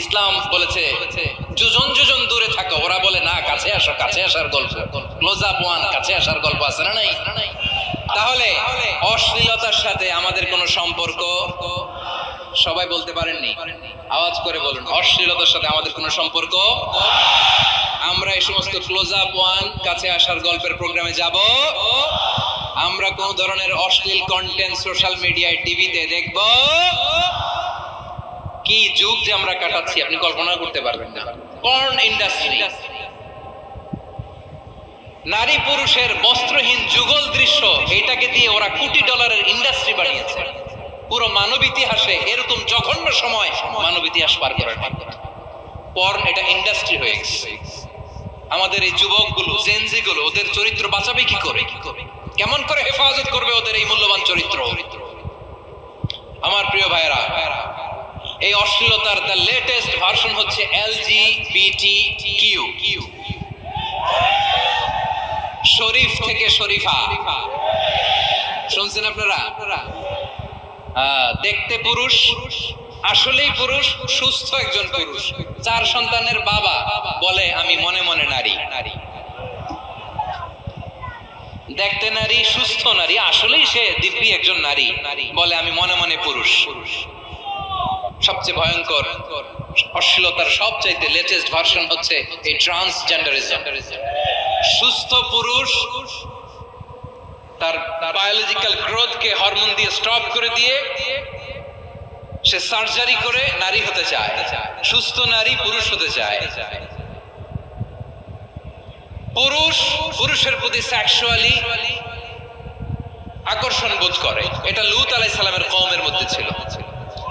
ইসলাম বলেছে, যোজন যোজন দূরে থাকো। ওরা বলে, না, কাছে আসো, কাছে আসার গল্প। ক্লোজ আপ ওয়ান কাছে আসার গল্প আছে না নাই? তাহলে, অশ্লীলতার সাথে আমাদের কোনো সম্পর্ক সবাই বলতে পারেননি। আওয়াজ করে বলুন, অশ্লীলতার সাথে আমাদের কোনো সম্পর্ক? আমরা এই সমস্ত ক্লোজ আপ ওয়ান কাছে আসার গল্পের প্রোগ্রামে যাব। আমরা কোন ধরনের অশ্লীল কন্টেন্ট সোশ্যাল মিডিয়ায় টিভিতে দেখব। কি যুগ যে আমরা কাটাচ্ছি আপনি কল্পনা করতে পারবেন না। পর্ন ইন্ডাস্ট্রি নারী পুরুষের বস্ত্রহীন যুগল দৃশ্য, এটাকে দিয়ে ওরা কোটি ডলারের ইন্ডাস্ট্রি বানিয়েছে। পুরো মানব ইতিহাসে এরকম জঘন্য সময় মানব ইতিহাস পার করে পর্ন এটা ইন্ডাস্ট্রি হয়ে গেছে। আমাদের এই যুবকগুলো জেনজি গুলো, ওদের চরিত্র বাঁচাবে কি করে? কি করে কেমন করে হেফাজত করবে ওদের এই মূল্যবান চরিত্র? আমার প্রিয় ভাইরা এই অশ্লীলতার দ্য লেটেস্ট ভার্সন হচ্ছে LG BT Q Q Sharif থেকে শরীফা। শুনছেন আপনারা? দেখতে পুরুষ, আসলেই পুরুষ, সুস্থ একজন পুরুষ। চার সন্তানের বাবা বলে আমি মনে মনে নারী নারী। দেখতে নারী, সুস্থ নারী, আসলেই সে দিব্যি একজন নারী বলে আমি মনে মনে পুরুষ। সবচেয়ে ভয়ঙ্কর, অশ্লীলতার সবচাইতে লেটেস্ট ভার্সন হচ্ছে এই ট্রান্সজেন্ডারিজম সুস্থ পুরুষ তার বায়োলজিক্যাল গ্রোথকে হরমোন দিয়ে স্টপ করে দিয়ে সে সার্জারি করে নারী হতে চায়, সুস্থ নারী পুরুষ হতে চায়। পুরুষ পুরুষের প্রতি সেক্সুয়ালি আকর্ষণ বোধ করে। এটা লুত আলাই সালামের কওমের মধ্যে ছিল।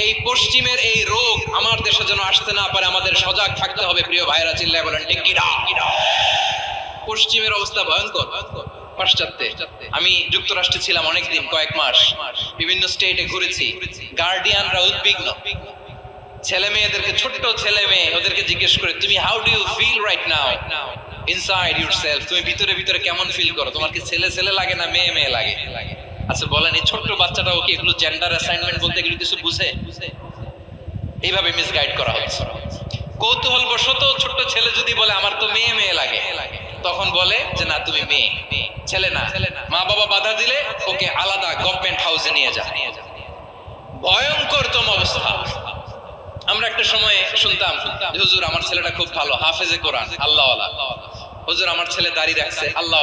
এই পশ্চিমের এই রোগ আমার দেশে যেন আসতে না পারে, আমাদের সজাগ থাকতে হবে, প্রিয় ভাইরা চিল্লায় বলেন পশ্চিমের অবস্থা ভয়ঙ্কর, পাশ্চাত্যে। আমি যুক্তরাষ্ট্রে ছিলাম অনেকদিন, কয়েক মাস। বিভিন্ন স্টেটে ঘুরেছি। গার্ডিয়ানরা উদ্বিগ্ন। ছেলে মেয়েদেরকে, ছোট্ট ছেলে মেয়ে, ওদেরকে জিজ্ঞেস করে, তুমি how do you feel right now inside yourself তুমি ভিতরে ভিতরে কেমন ফিল করো? তোমার কি ছেলে ছেলে লাগে না মেয়ে মেয়ে লাগে? আচ্ছা বলেন, এই ছোট্ট বাচ্চাটা ওকে এগুলো জেন্ডার অ্যাসাইনমেন্ট বলতে এগুলো কিছু বুঝে? এইভাবে মিসগাইড করা হচ্ছে। কৌতূহল বশত ছোট্ট ছেলে যদি বলে, আমার তো মেয়ে মেয়ে লাগে, তখন বলে যে, না, তুমি মেয়ে, ছেলে না। মা বাবা বাধা দিলে ওকে আলাদা গভর্নমেন্ট হাউসে নিয়ে যা ভয়ঙ্করতম অবস্থা। আমরা একটা সময় শুনতাম, হুজুর, আমার ছেলেটা খুব ভালো, হাফেজে কোরআন আল্লাহ হুজুর, আমার ছেলে দাড়ি রাখছে আল্লাহ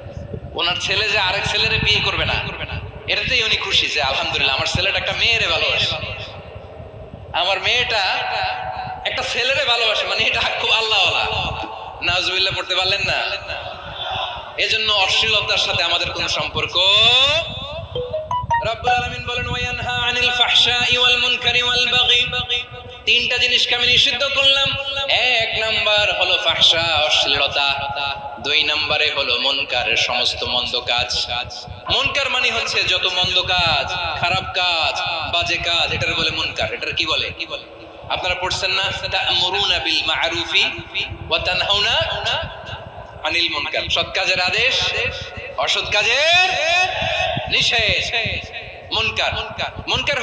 ওনার ছেলে যে আরেক ছেলেরে বিয়ে করবে না, এটাতেই উনি খুশি যে আলহামদুলিল্লাহ, আমার ছেলেটা একটা মেয়েরে ভালোবাসে। আমার মেয়েটা একটা ছেলেরে ভালোবাসে মানে এটা খুব আল্লাহ নাজবিল্লা পড়তে পারলেন না? এজন্য অশ্লীলতার সাথে আমাদের কোনো সম্পর্ক রব্বুল আলামিন বলেন, ওয়ায়ানহা আনিল ফাহশাই ওয়াল মুনকারি তিনটা জিনিসকে আমি নিষিদ্ধ করলাম। এক নাম্বার হলো ফাহশা, অশ্লীলতা। দুই নম্বরে হলো মনকারের সমস্ত মন্দ কাজ। মনকার মানে হচ্ছে যত মন্দ কাজ, খারাপ কাজ, বাজে কাজ, এটার বলে মনকার। এটার কি বলে কি বলে? আপনারা পড়ছেন না? তা'মুরুনা বিল মা'রুফি ওয়া তানহাউনা আনিল মুনকার। সৎ কাজের আদেশ, অসৎ কাজের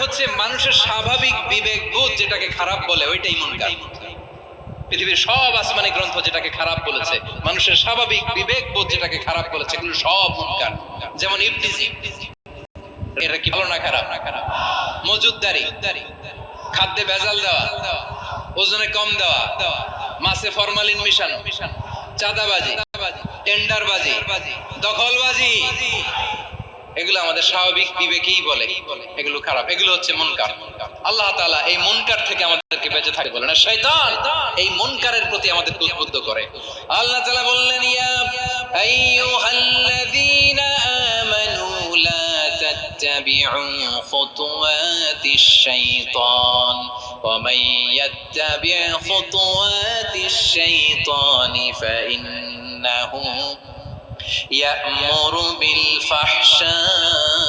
হচ্ছে মানুষের স্বাভাবিক বিবেক বোধ যেটাকে খারাপ বলে, ওইটাই পৃথিবীর সব আসমানি গ্রন্থ যেটাকে খারাপ বলেছে, মানুষের স্বাভাবিক বিবেক বোধ যেটাকে খারাপ বলেছে, এগুলো সব মুনকার। যেমন এটা কি ভালো না খারাপ না খারাপ? মজুদদারি। খাদ্যে ভেজাল দেওয়া। ওজনে কম দেওয়া। মাছে ফরমালিন মিশানো। চাঁদাবাজি। টেন্ডারবাজি। দখলবাজি। এগুলো আমাদের স্বাভাবিক বিবেকেই বলে। এগুলো খারাপ। এগুলো হচ্ছে মনকার। আল্লাহ তাআলা এই মনকার থেকে আমাদেরকে বেঁচে থাকে বলেন। আর শয়তান এই মনকারের প্রতি আমাদের উদ্বুদ্ধ করে। আল্লাহ তাআলা বললেন, ইয়া يأمر بالفحشاء